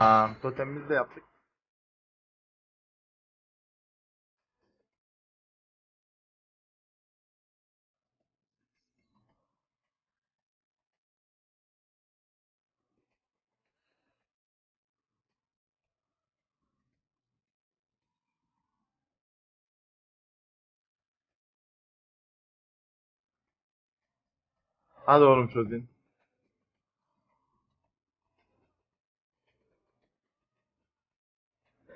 Tamam. Totemimizi de yaptık. Hadi oğlum çözün.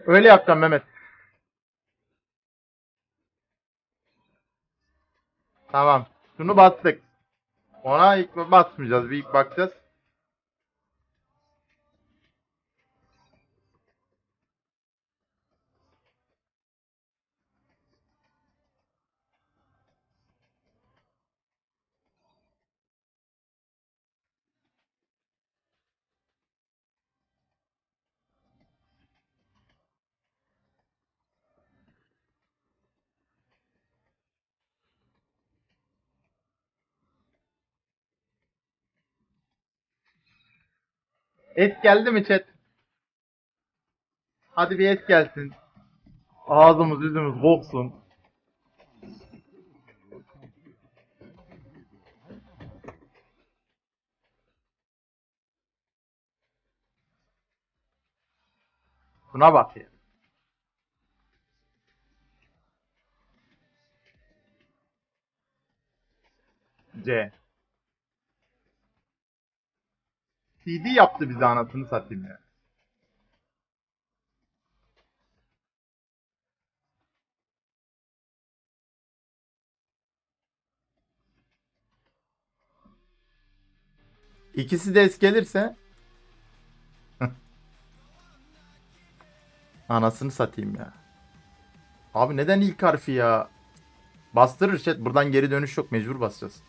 Öyle yapacağım Mehmet. Tamam. Şunu bastık. Ona ilk basmayacağız. Bir ilk bakacağız. Et geldi mi chat? Hadi bir et gelsin. Ağzımız yüzümüz koksun. Buna bak ya. C. CD yaptı bize anasını satayım ya. İkisi de es gelirse Anasını satayım ya. Abi neden ilk harfi ya? Bastırır chat. Buradan geri dönüş yok. Mecbur basacağız.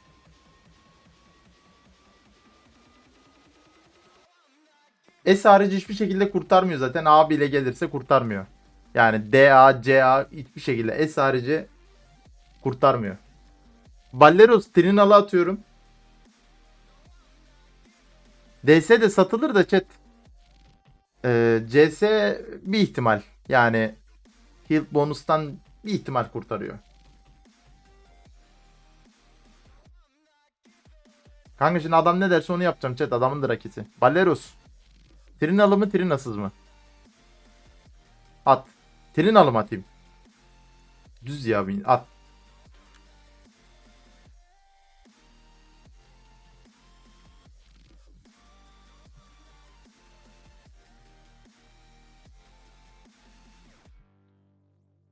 S harici hiçbir şekilde kurtarmıyor zaten. A bile gelirse kurtarmıyor. Yani D, A, C, A hiçbir şekilde S harici kurtarmıyor. Balleros Trinal'ı atıyorum. DS de satılır da chat. Ee, CS bir ihtimal. Yani heal bonustan bir ihtimal kurtarıyor. Kanka şimdi adam ne derse onu yapacağım chat. Adamın da raketi. Balleros. Trinalı mı Trinasız mı? At. Trinalı mı atayım? Düz ya bir at.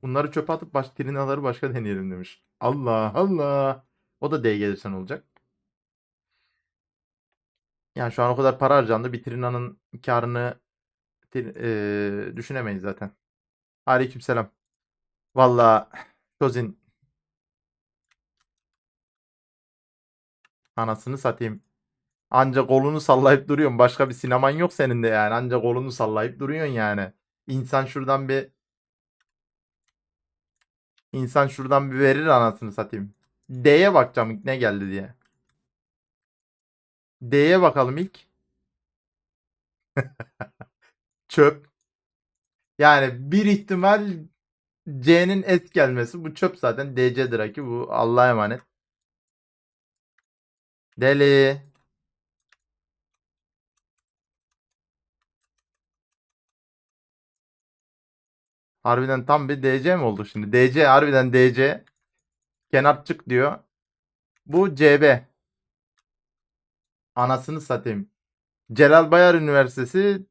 Bunları çöpe atıp baş, trinaları başka deneyelim demiş. Allah Allah. O da D gelirsen olacak. Yani şu an o kadar para harcandı. Bir Trina'nın karını eee, düşünemeyiz zaten. Aleykümselam. Valla Çözün anasını satayım. Anca kolunu sallayıp duruyorsun. Başka bir sineman yok senin de yani. Anca kolunu sallayıp duruyorsun yani. İnsan şuradan bir insan şuradan bir verir anasını satayım. D'ye bakacağım ne geldi diye. D'ye bakalım ilk. Çöp. Yani bir ihtimal C'nin S gelmesi. Bu çöp zaten. DC'dir aki. Bu Allah'a emanet. Deli. Harbiden tam bir DC mi oldu şimdi? DC harbiden DC. Kenarçık diyor. Bu CB. Anasını satayım. Celal Bayar Üniversitesi